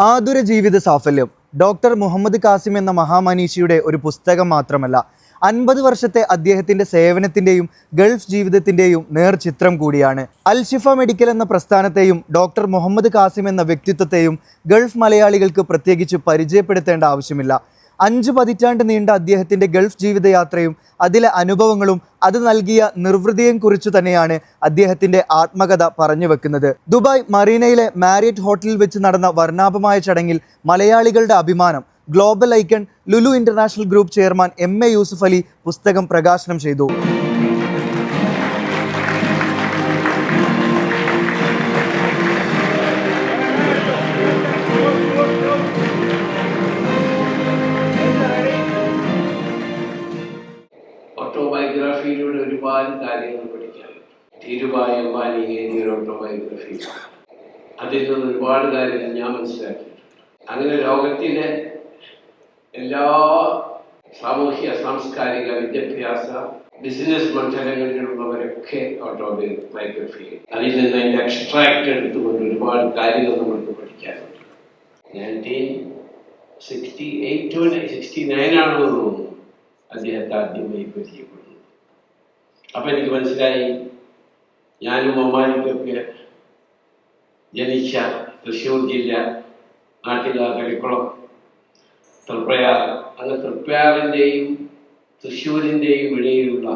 ആതുര ജീവിത സാഫല്യം. ഡോക്ടർ മുഹമ്മദ് കാസിം എന്ന മഹാമനീഷിയുടെ ഒരു പുസ്തകം മാത്രമല്ല അൻപത് വർഷത്തെ അദ്ദേഹത്തിന്റെ സേവനത്തിന്റെയും ഗൾഫ് ജീവിതത്തിന്റെയും നേർചിത്രം കൂടിയാണ്. അൽഷിഫ മെഡിക്കൽ എന്ന പ്രസ്ഥാനത്തെയും ഡോക്ടർ മുഹമ്മദ് കാസിം എന്ന വ്യക്തിത്വത്തെയും ഗൾഫ് മലയാളികൾക്ക് പ്രത്യേകിച്ച് പരിചയപ്പെടുത്തേണ്ട ആവശ്യമില്ല. അഞ്ച് പതിറ്റാണ്ട് നീണ്ട അദ്ദേഹത്തിന്റെ ഗൾഫ് ജീവിതയാത്രയും അതിലെ അനുഭവങ്ങളും അത് നൽകിയ നിർവൃതിയും കുറിച്ചു തന്നെയാണ് അദ്ദേഹത്തിന്റെ ആത്മകഥ പറഞ്ഞു വെക്കുന്നത്. ദുബായ് മറീനയിലെ മാരിയറ്റ് ഹോട്ടലിൽ വെച്ച് നടന്ന വർണാഭമായ ചടങ്ങിൽ മലയാളികളുടെ അഭിമാനം global icon Lulu international group chairman M A Yusuf Ali പുസ്തകം പ്രകാശനം ചെയ്തു. ഓട്ടോബയോഗ്രഫിയിലൂടെ ഒരുപാട് കാര്യങ്ങൾ പഠിക്കാൻ ധീരുഭായ് അംബാനി എഴുതിയ ഒരു ഓട്ടോബയോഗ്രഫി അതിൽ നിന്ന് ഒരുപാട് കാര്യങ്ങൾ ഞാൻ മനസ്സിലാക്കിയിട്ടുണ്ട്. അങ്ങനെ ലോകത്തിലെ എല്ലാ സാമൂഹ്യ സാംസ്കാരിക വിദ്യാഭ്യാസ ബിസിനസ് മണ്ഡലങ്ങളിലുള്ളവരൊക്കെ ഓട്ടോബയോഗ്രഫി അതിൽ നിന്ന് അതിന്റെ എക്സ്ട്രാക്ട് എടുത്തുകൊണ്ട് ഒരുപാട് കാര്യങ്ങൾ നമ്മൾക്ക് പഠിക്കാനുണ്ട്. Nineteen sixty eight sixty nine ആണെന്ന് തോന്നുന്നു. അദ്ദേഹത്തെ ആദ്യമായി പരിചയപ്പെടുന്നത് അപ്പൊ എനിക്ക് മനസ്സിലായി ഞാനും അമ്മാനിക്കൊക്കെ ജനിച്ച തൃശ്ശൂർ ജില്ല നാട്ടിലെ കളിക്കുളം തൃപ്രയാർ അങ്ങ് തൃപ്രയാറിന്റെയും തൃശ്ശൂരിന്റെയും ഇടയിലുള്ള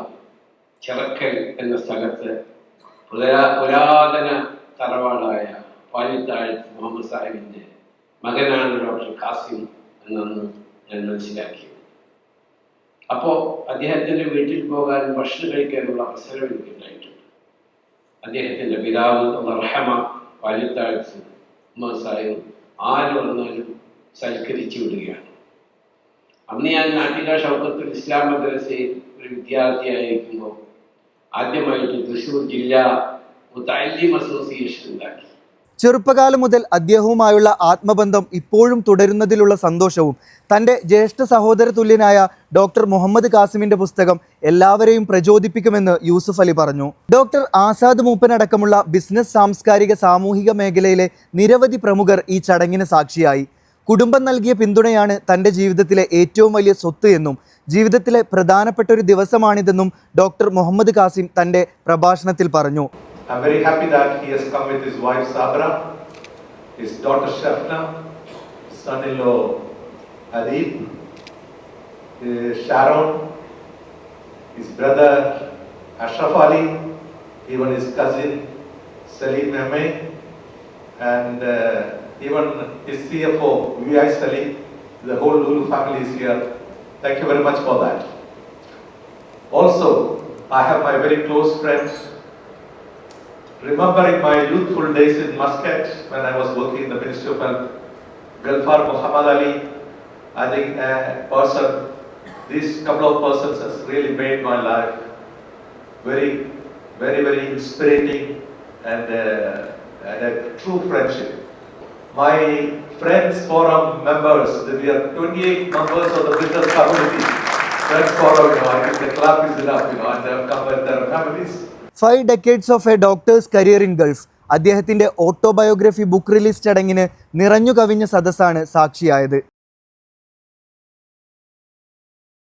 ചിറക്കൽ എന്ന സ്ഥലത്ത് പുരാ പുരാതന തറവാടായ പാലിത്താഴ് മുഹമ്മദ് സാഹിബിന്റെ മകനാണ് ഡോക്ടർ കാസിം എന്നു ഞാൻ മനസ്സിലാക്കിയത്. അപ്പോൾ അദ്ദേഹത്തിന്റെ വീട്ടിൽ പോകാനും ഭക്ഷണം കഴിക്കാനുള്ള അവസരം എനിക്കുണ്ടായിട്ടുണ്ട്. അദ്ദേഹത്തിന്റെ പിതാവ് റഹമ വലുത്താഴ്ച സാഹിബ് ആര് വന്നാലും സൽക്കരിച്ചു വിടുകയാണ്. അന്ന് ഞാൻ നാട്ടിലെ ഷൗക്കത്തിൽ ഇസ്ലാം മദ്രസയിൽ ഒരു വിദ്യാർത്ഥിയായിരിക്കുമ്പോൾ ആദ്യമായിട്ട് തൃശ്ശൂർ ജില്ലാ മുത്തല്ലിം അസോസിയേഷൻ ഉണ്ടാക്കി. ചെറുപ്പകാലം മുതൽ അദ്ദേഹവുമായുള്ള ആത്മബന്ധം ഇപ്പോഴും തുടരുന്നതിലുള്ള സന്തോഷവും തന്റെ ജ്യേഷ്ഠ സഹോദര തുല്യനായ ഡോക്ടർ മുഹമ്മദ് കാസിമിന്റെ പുസ്തകം എല്ലാവരെയും പ്രചോദിപ്പിക്കുമെന്ന് യൂസുഫ് അലി പറഞ്ഞു. ഡോക്ടർ ആസാദ് മൂപ്പനടക്കമുള്ള ബിസിനസ് സാംസ്കാരിക സാമൂഹിക മേഖലയിലെ നിരവധി പ്രമുഖർ ഈ ചടങ്ങിന് സാക്ഷിയായി. കുടുംബം നൽകിയ പിന്തുണയാണ് തന്റെ ജീവിതത്തിലെ ഏറ്റവും വലിയ സ്വത്ത് എന്നും ജീവിതത്തിലെ പ്രധാനപ്പെട്ട ഒരു ദിവസമാണിതെന്നും ഡോക്ടർ മുഹമ്മദ് കാസിം തന്റെ പ്രഭാഷണത്തിൽ പറഞ്ഞു. I'm very happy that he has come with his wife Sabra, his daughter Shafna, son-in-law Adib, uh, Sharon, his brother Ashraf Ali, even his cousin Salim Mehme, and uh, even his CFO V.I. Salim, the whole Lulu family is here. Thank you very much for that. Also, I have my very close friends remembering my youthful days in Muscat when I was working in the Ministry of Health, Gulfar Muhammad Ali, I think a person, these couple of persons has really made my life very, very, very inspiring and, uh, and a true friendship. My friends forum members, we are 28 members of the business community. Friends forum, you know, I think the club is enough, you know, and they have come with their families. Five decades of a doctor's career in Gulf അദ്ദേഹത്തിന്റെ autobiography book release ചടങ്ങിന് നിറഞ്ഞു കവിഞ്ഞ സദസ്സാണ് സാക്ഷിയായത്.